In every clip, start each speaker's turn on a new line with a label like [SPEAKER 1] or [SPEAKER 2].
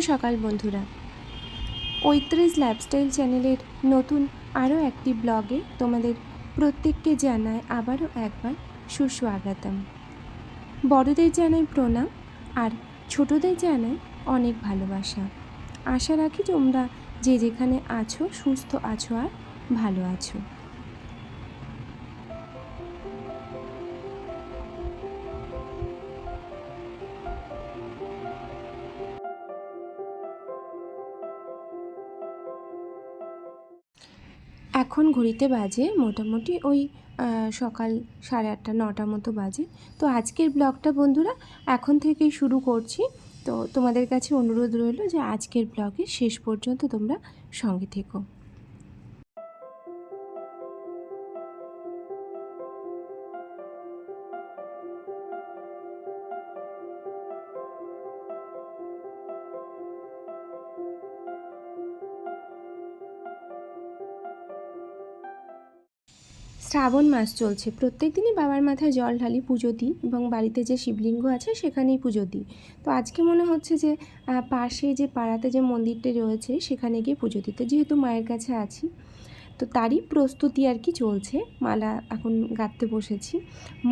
[SPEAKER 1] সকাল, বন্ধুরা। পঁয়ত্রিশ লাইফস্টাইল চ্যানেলের নতুন আরও একটি ব্লগে তোমাদের প্রত্যেককে জানায় আবারও একবার সুস্বাগতম। বড়দের জানাই প্রণাম, আর ছোটদের জানাই অনেক ভালোবাসা। আশা রাখি তোমরা যে যেখানে আছো, সুস্থ আছো আর ভালো আছো। এখন ঘড়িতে বাজে মোটামুটি ওই সকাল সাড়ে আটটা, নটা মতো বাজে। তো আজকের ব্লগটা বন্ধুরা এখন থেকে শুরু করছি। তো তোমাদের কাছে অনুরোধ রইল যে আজকের ব্লগে শেষ পর্যন্ত তোমরা সঙ্গে থেকো। শ্রাবণ মাস চলছে। প্রত্যেক দিনই বাবার মাথায় জল ঢালি, পুজো দিই এবং বাড়িতে যে শিবলিঙ্গ আছে সেখানেই পুজো দিই। তো আজকে মনে হচ্ছে যে পাশে যে পাড়াতে যে মন্দিরটা রয়েছে সেখানে গিয়ে পুজো দিতে যেহেতু মায়ের কাছে আছি। তো তারই প্রস্তুতি আর কি চলছে। মালা এখন গাঁথতে বসেছি।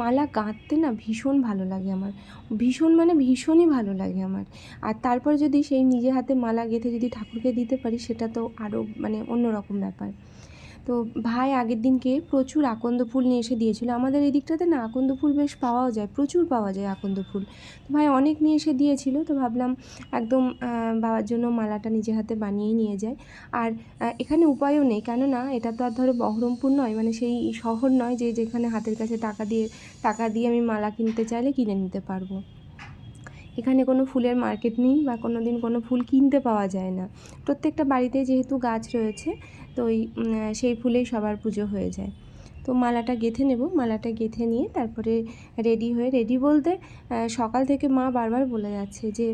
[SPEAKER 1] মালা গাঁথতে না ভীষণ ভালো লাগে আমার। ভীষণ মানে ভীষণই ভালো লাগে আমার। আর তারপর যদি সেই নিজে হাতে মালা গেঁথে যদি ঠাকুরকে দিতে পারি সেটা তো আরও মানে অন্যরকম ব্যাপার। তো ভাই আগের দিনকে প্রচুর আকন্দ ফুল নিয়ে এসে দিয়েছিল। আমাদের এই দিকটাতে না আকন্দ ফুল বেশ পাওয়াও যায়, প্রচুর পাওয়া যায় আকন্দ ফুল। তো ভাই অনেক নিয়ে এসে দিয়েছিল, তো ভাবলাম একদম বাবার জন্য মালাটা নিজে হাতে বানিয়েই নিয়ে যায় আর এখানে উপায়ও নেই, কেননা এটা তো আর ধরো বহরমপুর নয় মানে সেই শহর নয় যে যেখানে হাতের কাছে টাকা দিয়ে টাকা দিয়ে আমি মালা কিনতে চাইলে কিনে নিতে পারব। এখানে কোনো ফুলের মার্কেট নেই বা কোনো দিন কোনো ফুল কিনতে পাওয়া যায় না। প্রত্যেকটা বাড়িতে যেহেতু গাছ রয়েছে তো ওই সেই ফুলেই সবার পুজো হয়ে যায়। তো মালাটা গেঁথে নেব মালাটা গেঁথে নিয়ে তারপরে রেডি হয়ে রেডি বলতে সকাল থেকে মা বারবার বলে যাচ্ছে যে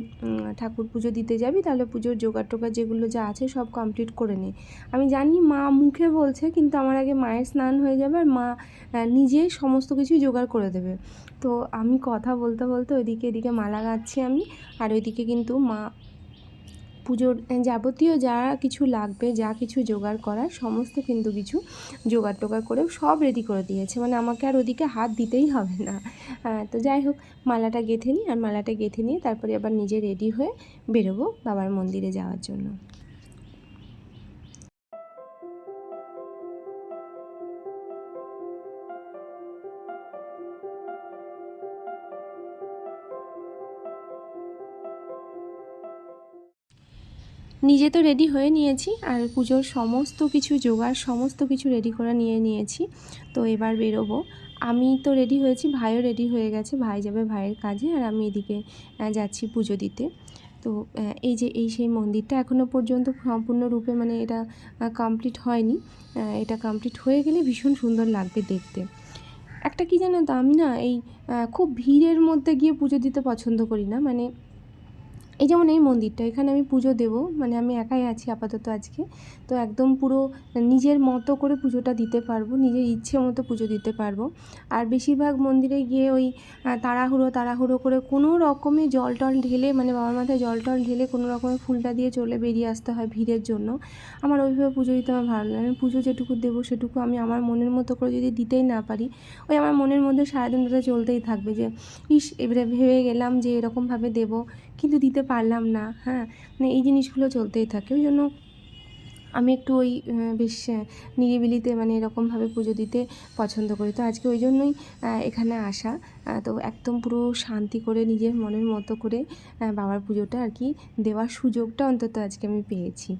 [SPEAKER 1] ঠাকুর পুজো দিতে যাবি তাহলে পুজোর জোগাড় টোগাড় যেগুলো যা আছে সব কমপ্লিট করে নে। আমি জানি মা মুখে বলছে কিন্তু আমার আগে মায়ের স্নান হয়ে যাবে আর মা আহ, নিজে সমস্ত কিছুই জোগাড় করে দেবে। তো আমি কথা বলতে বলতে ওইদিকে এদিকে মালা গাচ্ছি আমি আর ওইদিকে কিন্তু মা পুজোর যাবতীয় যা কিছু লাগবে, যা কিছু জোগাড় করার, সমস্ত কিন্তু কিছু জোগাড় টোগাড় করে সব রেডি করে দিয়েছে। মানে আমাকে আর ওদিকে হাত দিতেই হবে না। তো যাই হোক, মালাটা গেঁথে নিই, আর মালাটা গেঁথে নিয়ে তারপরে আবার নিজে রেডি হয়ে বেরোবো বাবার মন্দিরে যাওয়ার জন্য। নিজে তো রেডি হয়ে নিয়েছি আর পুজোর সমস্ত কিছু জোগাড়, সমস্ত কিছু রেডি করে নিয়ে নিয়েছি। তো এবার বেরোবো। আমি তো রেডি হয়েছি, ভাইও রেডি হয়ে গেছে, ভাই যাবে ভাইয়ের কাজে আর আমি এদিকে যাচ্ছি পুজো দিতে। তো এই যে এই সেই মন্দিরটা এখনও পর্যন্ত সম্পূর্ণরূপে মানে এটা কমপ্লিট হয়নি। এটা কমপ্লিট হয়ে গেলে ভীষণ সুন্দর লাগবে দেখতে। একটা কি জানো তো, আমি না এই খুব ভিড়ের মধ্যে গিয়ে পুজো দিতে পছন্দ করি না। মানে এই যেমন এই মন্দিরটা, এখানে আমি পুজো দেব মানে আমি একাই আছি আপাতত আজকে। তো একদম পুরো নিজের মতো করে পুজোটা দিতে পারব, নিজের ইচ্ছে মতো পুজো দিতে পারব। আর বেশিরভাগ মন্দিরে গিয়ে ওই তাড়াহুড়ো তাড়াহুড়ো করে কোনো রকমে জল টল ঢেলে মানে বাবার মাথায় জল টল ঢেলে কোনো রকমের ফুলটা দিয়ে চলে বেরিয়ে আসতে হয় ভিড়ের জন্য। আমার ওইভাবে পুজো দিতে আমার ভালো লাগে আমি পুজো যেটুকু দেবো সেটুকু আমি আমার মনের মতো করে যদি দিতেই না পারি, ওই আমার মনের মধ্যে সারাদিন ধরে চলতেই থাকবে যে, ইস, এবারে ভেবে গেলাম যে এরকমভাবে দেবো কিন্তু দিতে পারলাম না হ্যাঁ। মানে এই জিনিসগুলো চলতেই থাকে। ওই জন্য আমি একটু ওই বেশ নিরিবিলিতে মানে এরকমভাবে পুজো দিতে পছন্দ করি। তো আজকে ওই জন্যই এখানে আসা। তো একদম পুরো শান্তি করে নিজের মনের মতো করে বাবার পুজোটা আর কি দেওয়ার সুযোগটা অন্তত আজকে আমি পেয়েছি।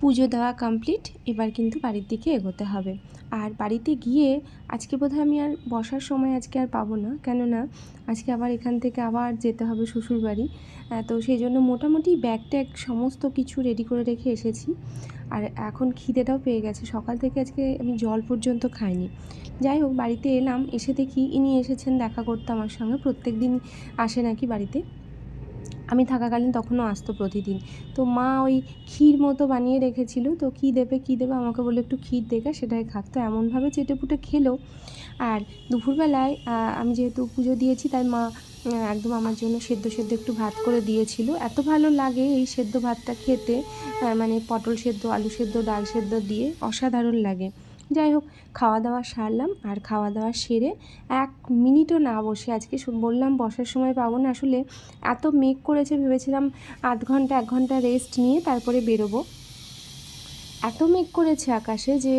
[SPEAKER 1] পুজো দেওয়া কমপ্লিট এবার কিন্তু বাড়ির দিকে এগোতে হবে। আর বাড়িতে গিয়ে আজকে বোধহয় আমি আর বসার সময় আজকে আর পাবো না, কেননা আজকে আবার এখান থেকে আবার যেতে হবে শ্বশুরবাড়ি। তো সেই জন্য মোটামুটি ব্যাগ ট্যাগ সমস্ত কিছু রেডি করে রেখে এসেছি। আর এখন খিদেটাও পেয়ে গেছে, সকাল থেকে আজকে আমি জল পর্যন্ত খাইনি। যাই হোক, বাড়িতে এলাম, এসে দেখি, ইনি এসেছেন দেখা করতে আমার সঙ্গে, প্রত্যেক দিন আসে নাকি বাড়িতে। আমি থাকাকালীন তখনও আসতো প্রতিদিন। তো মা ওই ক্ষীর মতো বানিয়ে রেখেছিল। তো কী দেবে কী দেবে আমাকে বলে একটু ক্ষীর দেখে সেটাই খাক। তো এমনভাবে চেটে পুটে খেলো। আর দুপুরবেলায় আমি যেহেতু পুজো দিয়েছি, তাই মা একদম আমার জন্য সেদ্ধ সেদ্ধ একটু ভাত করে দিয়েছিল। এত ভালো লাগে এই সেদ্ধ ভাতটা খেতে মানে পটল সেদ্ধ, আলু সেদ্ধ, ডাল সেদ্ধ দিয়ে, অসাধারণ লাগে। যাই হোক খাওয়া দাওয়া সারলাম আর খাওয়া দাওয়া সেরে এক মিনিটও না বসে আজকে বললাম বসার সময় পাবো না। আসলে এত মেঘ করেছে ভেবেছিলাম আধ ঘণ্টা, এক ঘণ্টা রেস্ট নিয়ে তারপরে বেরোবো। এত মেঘ করেছে আকাশে যে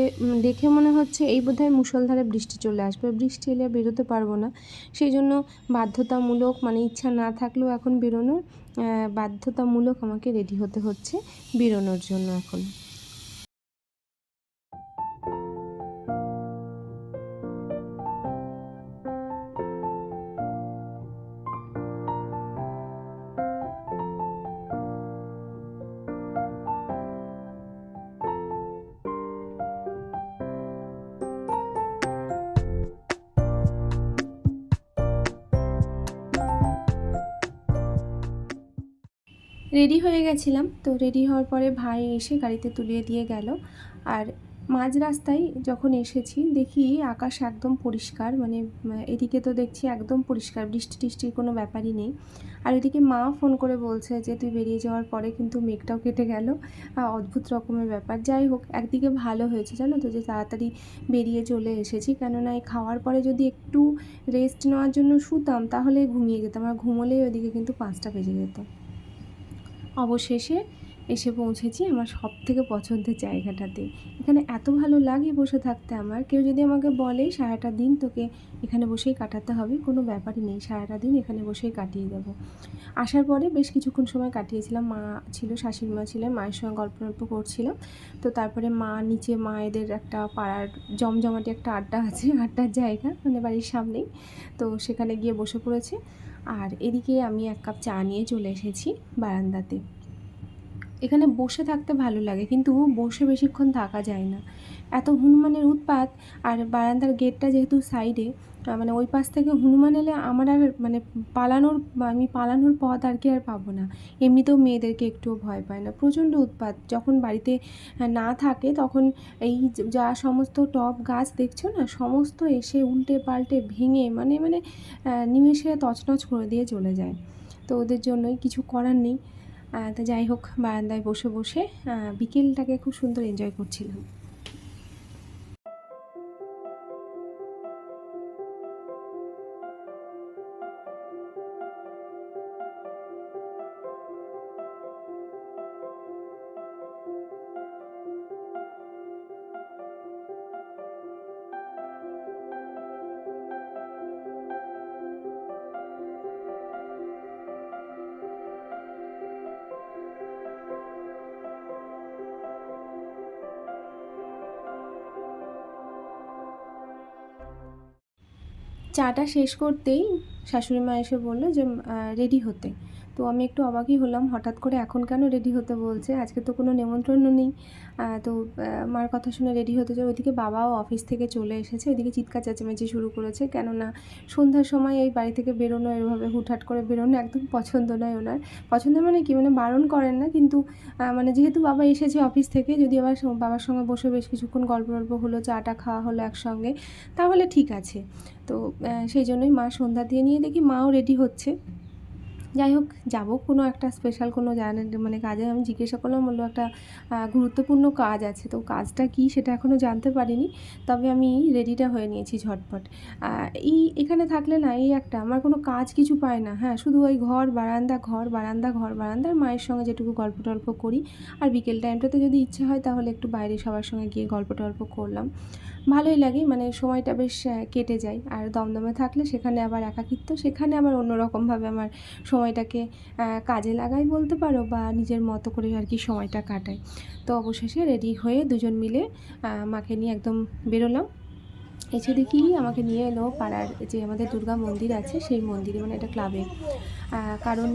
[SPEAKER 1] দেখে মনে হচ্ছে এই বোধহয় মুষলধারে বৃষ্টি চলে আসবে। বৃষ্টি এলে বেরোতে পারব না। সেই জন্য বাধ্যতামূলক মানে ইচ্ছা না থাকলেও এখন বেরোনোর বাধ্যতামূলক আমাকে রেডি হতে হচ্ছে বেরোনোর জন্য এখন। রেডি হয়ে গেছিলাম। তো রেডি হওয়ার পরে ভাই এসে গাড়িতে তুলিয়ে দিয়ে গেল। আর মাঝ রাস্তায় যখন এসেছি, দেখি আকাশ একদম পরিষ্কার। মানে এদিকে তো দেখছি একদম পরিষ্কার। বৃষ্টি টিষ্টির কোনো ব্যাপারই নেই। আর এদিকে মা ফোন করে বলছে যে, তুই বেরিয়ে যাওয়ার পরে কিন্তু মেঘটাও কেটে গেল। অদ্ভুত রকমের ব্যাপার। যাই হোক, একদিকে ভালো হয়েছে, জানো তো, যে তাড়াতাড়ি বেরিয়ে চলে এসেছি। কেননা এই খাওয়ার পরে যদি একটু রেস্ট নেওয়ার জন্য শুতাম, তাহলে ঘুমিয়ে যেতাম। আর ঘুমোলেই ওদিকে কিন্তু পাঁচটা বেজে যেত। অবশেষে এসে পৌঁছেছি আমার সব থেকে পছন্দের জায়গাটাতে। এখানে এত ভালো লাগে বসে থাকতে আমার। কেউ যদি আমাকে বলে, সারাটা দিন তোকে এখানে বসেই কাটাতে হবে, কোনো ব্যাপারই নেই। সারাটা দিন এখানে বসেই কাটিয়ে দেব। আসার পরে বেশ কিছুক্ষণ সময় কাটিয়েছিলাম। মা ছিল, শাশুড়ি মা ছিলেন, মায়ের সঙ্গে গল্প গল্প করছিলাম। তো তারপরে মা, নিচে মায়েদের একটা পাড়ার জমজমাটি একটা আড্ডা আছে, আড্ডার জায়গা মানে বাড়ির সামনেই। তো সেখানে গিয়ে বসে পড়েছে। আর এদিকে আমি এক কাপ চা নিয়ে চলে এসেছি বারান্দাতে। এখানে বসে থাকতে ভালো লাগে, কিন্তু বসে বেশিক্ষণ থাকা যায় না। এত হনুমানের উৎপাত আর বারান্দার গেটটা যেহেতু সাইডে মানে ওই পাশ থেকে হনুমান এলে আমার আর মানে পালানোর, আমি পালানোর পথ আর কি আর পাবো না। এমনিতেও মেয়েদেরকে একটুও ভয় পায় না। প্রচণ্ড উৎপাত। যখন বাড়িতে না থাকে তখন এই যা সমস্ত টব গাছ দেখছ না, সমস্ত এসে উল্টে পাল্টে ভেঙে মানে মানে নিমেষে তছনছ করে দিয়ে চলে যায়। তো ওদের জন্যই কিছু করার নেই। তো যাই হোক, বারান্দায় বসে বসে বিকেলটাকে খুব সুন্দর এনজয় করছিলাম। চাটা শেষ করতেই শাশুড়ি মা এসে বলল যে রেডি হতে। তো আমি একটু অবাকই হলাম, হঠাৎ করে এখন কেন রেডি হতে বলছে? আজকে তো কোনো নেমন্ত্রণও নেই। তো মার কথা শুনে রেডি হতে যায় ওইদিকে বাবাও অফিস থেকে চলে এসেছে। ওইদিকে চিৎকার চেঁচামেচি শুরু করেছে। কেননা সন্ধ্যার সময় এই বাড়ি থেকে বেরোনো, এভাবে হুটহাট করে বেরোনো একদম পছন্দ নয় ওনার। পছন্দ মানে কি? মানে বারণ করেন না, কিন্তু মানে যেহেতু বাবা এসেছে অফিস থেকে, যদি আবার বাবার সঙ্গে বসে বেশ কিছুক্ষণ গল্প গল্প হলো, চাটা খাওয়া হলো একসঙ্গে, তাহলে ঠিক আছে। তো সেই জন্যই মা সন্ধ্যা দিয়ে নিয়ে দেখি মাও রেডি হচ্ছে। যাই হোক যাব কোনো একটা স্পেশাল কোনো মানে কাজে আমি জিজ্ঞাসা করলাম, বলল একটা গুরুত্বপূর্ণ কাজ আছে। তো কাজটা কী সেটা এখনও জানতে পারিনি, তবে আমি রেডিটা হয়ে নিয়েছি ঝটপট। এই এখানে থাকলে না, এই একটা, আমার কোনো কাজ কিছু পায় না। হ্যাঁ শুধু ওই ঘর, বারান্দা ঘর বারান্দা ঘর, বারান্দা মায়ের সঙ্গে যেটুকু গল্প টল্প করি। আর বিকেল টাইমটাতে যদি ইচ্ছে হয়, তাহলে একটু বাইরে সবার সঙ্গে গিয়ে গল্প টল্প করলাম। ভালোই লাগে মানে সময়টা বেশ কেটে যায়। আর দমদমে থাকলে সেখানে আবার একাকিত্ব, সেখানে আবার অন্যরকমভাবে আমার সময় সময়টাকে কাজে লাগাই বলতে পারো বা নিজের মতো করে আর কি সময়টা কাটাই। তো অবশেষে রেডি হয়ে দুজন মিলে মাকে নিয়ে একদম বেরোলাম। এসে দেখি আমাকে নিয়ে এলো পাড়ার যে আমাদের দুর্গা মন্দির আছে, সেই মন্দিরে মানে এটা ক্লাবে কারণ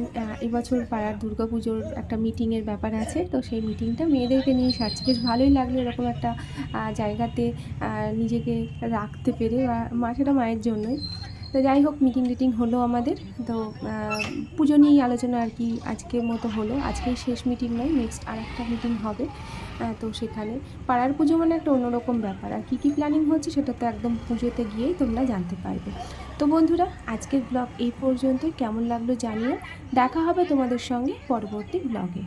[SPEAKER 1] এবছর পাড়ার দুর্গা পুজোর একটা মিটিংয়ের ব্যাপার আছে, তো সেই মিটিংটা মেয়েদেরকে নিয়ে সারছে বেশ ভালোই লাগল এরকম একটা জায়গাতে নিজেকে রাখতে পেরে বা মা, সেটা মায়ের জন্যই। তো যাই হোক মিটিং টিটিং হলো আমাদের। তো পুজো নিয়েই আলোচনা আর কি আজকের মতো হলো। আজকেই শেষ মিটিং নয় নেক্সট আর একটা মিটিং হবে তো সেখানে। পাড়ার পুজো মানে একটা অন্যরকম ব্যাপার। আর কী কী প্ল্যানিং হচ্ছে সেটা তো একদম পুজোতে গিয়েই তোমরা জানতে পারবে। তো বন্ধুরা, আজকের ব্লগ এই পর্যন্তই। কেমন লাগল জানিও। দেখা হবে তোমাদের সঙ্গে পরবর্তী ব্লগে